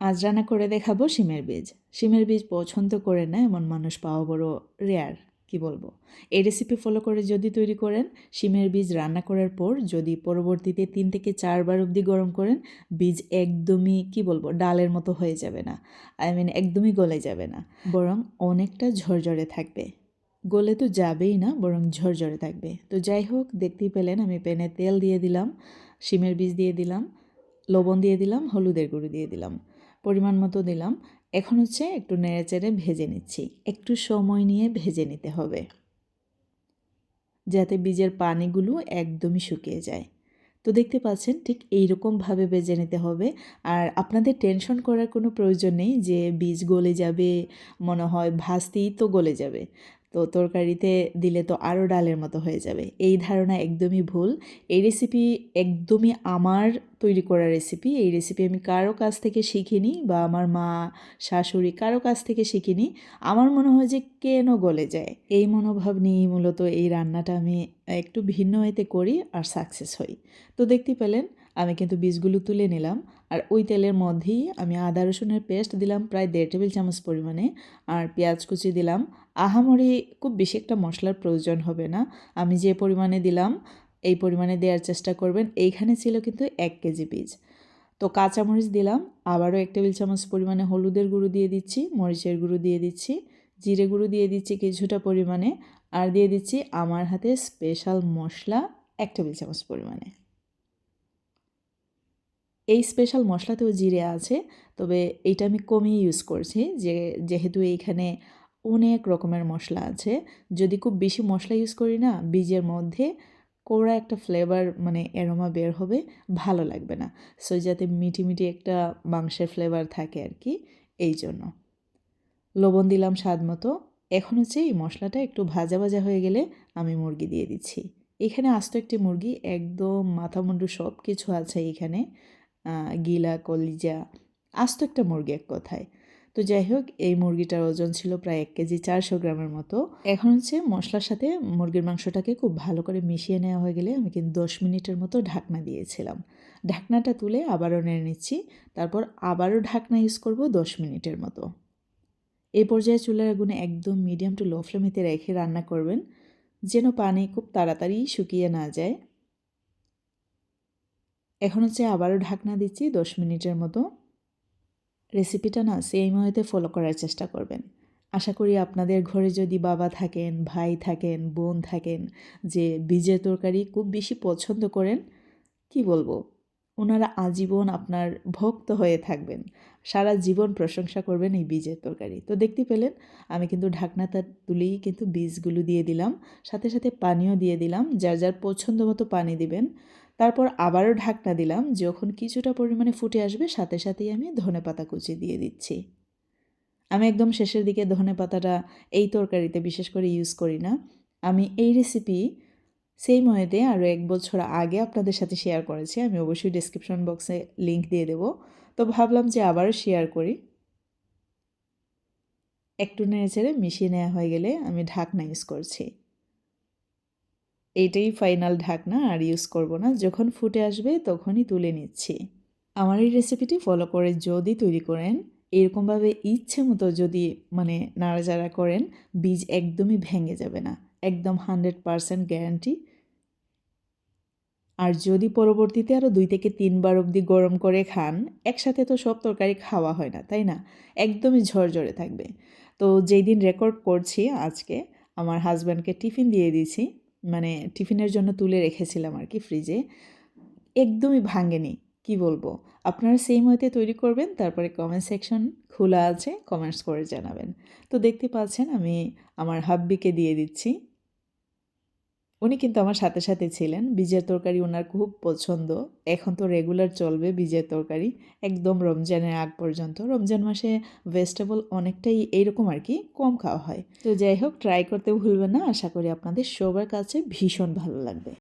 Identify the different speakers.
Speaker 1: আজ রান্না করে দেখাবো শিমের বীজ। শিমের বীজ পছন্দ করে না এমন মানুষ পাওয়া বড় রেয়ার কি বলব? এই রেসিপি ফলো করে যদি তৈরি করেন, শিমের বীজ রান্না করার পর যদি পরবর্তীতে তিন থেকে চারবার অবধি গরম করেন, বীজ একদমই, কি বলব, ডালের মতো হয়ে যাবে না। আই মিন একদমই গলে যাবে না। বরং অনেকটা ঝরঝরে থাকবে। গলে তো যাবেই না, বরং ঝরঝরে থাকবে। তো যাই হোক, দেখতেই পেলেন আমি প্যানে তেল দিয়ে দিলাম, শিমের বীজ দিয়ে দিলাম, লবণ দিয়ে দিলাম, হলুদের গুঁড়ো দিয়ে দিলাম। পরিমাণ মতো দিলাম। এখন হচ্ছে একটু নেড়েচেড়ে ভেজে নিচ্ছি। একটু সময় নিয়ে ভেজে নিতে হবে। যাতে বীজের পানিগুলো একদমই শুকিয়ে যায়। তো দেখতে পাচ্ছেন ঠিক এইরকমভাবে বেজে নিতে হবে। আর আপনাদের টেনশন করার কোনো প্রয়োজন নেই যে বীজ গলে যাবে, মনে হয় ভাজতেই তো গলে যাবে। তো তরকারিতে দিলে তো আরও ডালের মতো হয়ে যাবে। এই ধারণা একদমই ভুল। এই রেসিপি একদমই আমার তৈরি করা রেসিপি এই রেসিপি আমি কারও কাছ থেকে শিখিনি বা আমার মা, শাশুড়ি কারও কাছ থেকে শিখিনি। আমার মনে হয় যে কেন গলে যায়? এই মনোভাব নিয়েই মূলত এই রান্নাটা আমি একটু ভিন্ন হইতে করি আর সাকসেস হই। তো দেখতে পেলেন আমি কিন্তু বীজগুলো তুলে নিলাম। আর ওই তেলের মধ্যেই আমি আদা রসুনের পেস্ট দিলাম প্রায় দেড় টেবিল চামচ পরিমাণে। আর পেঁয়াজ কুচি দিলাম। আহামরি খুব বেশি একটা মশলার প্রয়োজন হবে না। আমি যে পরিমাণে দিলাম, এই পরিমাণে দেওয়ার চেষ্টা করবেন। এইখানে ছিল কিন্তু এক কেজি বীজ। তো কাঁচামরিচ দিলাম। আবারও এক টেবিল চামচ পরিমাণে হলুদের গুঁড়ো দিয়ে দিচ্ছি, মরিচের গুঁড়ো দিয়ে দিচ্ছি, জিরে গুঁড়ো দিয়ে দিচ্ছি কিছুটা পরিমাণে। আর দিয়ে দিচ্ছি আমার হাতে স্পেশাল মশলা এক টেবিল চামচ পরিমাণে। এই স্পেশাল মশলাতেও জিরে আছে, তবে এইটা আমি কমিয়ে ইউজ করছি যে, যেহেতু এইখানে অনেক রকমের মশলা আছে। যদি খুব বেশি মশলা ইউজ করি না, বীজের মধ্যে কোড়া একটা ফ্লেভার মানে এরোমা বের হবে, ভালো লাগবে না। সো যাতে মিটি মিটি একটা মাংসের ফ্লেভার থাকে আর কি এই জন্য। লবণ দিলাম স্বাদ মতো। এখন হচ্ছে এই মশলাটা একটু ভাজা ভাজা হয়ে গেলে আমি মুরগি দিয়ে দিচ্ছি। এখানে আস্ত একটি মুরগি, একদম মাথা মুন্ডু সব কিছু আছে এখানে। গিলা, কলিজা, আস্ত একটা মুরগি এক কথায়। তো যাই হোক, এই মুরগিটার ওজন ছিল প্রায় এক কেজি চারশো গ্রামের মতো। এখন হচ্ছে মশলার সাথে মুরগির মাংসটাকে খুব ভালো করে মিশিয়ে নেওয়া হয়ে গেলে আমি কিন্তু দশ মিনিটের মতো ঢাকনা দিয়েছিলাম। ঢাকনাটা তুলে আবারও নেড়ে নিচ্ছি, তারপর আবারও ঢাকনা ইউজ করব দশ মিনিটের মতো। এই পর্যায়ে চুলার আগুনে একদম মিডিয়াম টু লো ফ্লেমেতে রেখে রান্না করবেন, যেন পানি খুব তাড়াতাড়ি শুকিয়ে না যায়। এখন হচ্ছে আবারও ঢাকনা দিচ্ছি দশ মিনিটের মতো। রেসিপিটা না সেই ওয়েতে ফলো করার চেষ্টা করবেন। আশা করি আপনাদের ঘরে যদি বাবা থাকেন, ভাই থাকেন, বোন থাকেন, যে বীজের তরকারি খুব বেশি পছন্দ করেন, কি বলব? ওনারা আজীবন আপনার ভক্ত হয়ে থাকবেন। সারা জীবন প্রশংসা করবেন এই বীজের তরকারি। তো দেখতে পেলেন, আমি কিন্তু ঢাকনাটা তুলেই কিন্তু বীজগুলো দিয়ে দিলাম। সাথে সাথে পানিও দিয়ে দিলাম। যার যার পছন্দ মতো পানি দিবেন। তারপর আবারও ঢাকনা দিলাম, যখন কিছুটা পরিমাণে ফুটে আসবে সাথে সাথেই আমি ধনে পাতা কুচি দিয়ে দিচ্ছি। আমি একদম শেষের দিকে ধনে পাতাটা এই তরকারিতে বিশেষ করে ইউজ করি না। আমি এই রেসিপি সেই ময়েতে আরও এক বছর আগে আপনাদের সাথে শেয়ার করেছি, আমি অবশ্যই ডিসক্রিপশন বক্সে লিঙ্ক দিয়ে দেব। তো ভাবলাম যে আবারও শেয়ার করি। একটু নেড়ে চেড়ে মিশিয়ে নেওয়া হয়ে গেলে আমি ঢাকনা ইউজ করছি। এইটাই ফাইনাল ঢাকনা, আর ইউজ করব না। যখন ফুটে আসবে, তখনই তুলে নিচ্ছি। আমার এই রেসিপিটি ফলো করে যদি তৈরি করেন, এরকমভাবে ইচ্ছে মতো যদি মানে নাড়াচাড়া করেন, বীজ একদমই ভেঙে যাবে না। একদম হান্ড্রেড পারসেন্ট গ্যারান্টি আর যদি পরবর্তীতে আরও দুই থেকে তিনবার অবধি গরম করে খান, একসাথে তো সব তরকারি খাওয়া হয় না, তাই না? একদমই ঝরঝরে থাকবে। তো যেই দিন রেকর্ড করছি আজকে, আমার হাজব্যান্ডকে টিফিন দিয়ে দিয়েছি। মানে টিফিনের জন্য তুলে রেখেছিলাম আর কি ফ্রিজে একদমই ভাঙেনি কি বলব? আপনারা সেই মতে তৈরি করবেন, তারপরে কমেন্ট সেকশন খোলা আছে কমেন্টস করে জানাবেন। তো দেখতে পাচ্ছেন আমি আমার হাব্বিকে দিয়ে দিচ্ছি। উনি কিন্তু আমার সাথে সাথে ছিলেন। বীজের তরকারি ওনার খুব পছন্দ। এখন তো রেগুলার চলবে বীজের তরকারি। একদম রমজানের আগ পর্যন্ত। রমজান মাসে ভেজিটেবল অনেকটাই এইরকম আর কি কম খাওয়া হয়। তো যাই হোক ট্রাই করতে ভুলবেন না। আশা করি আপনাদের সবার কাছে ভীষণ ভালো লাগবে।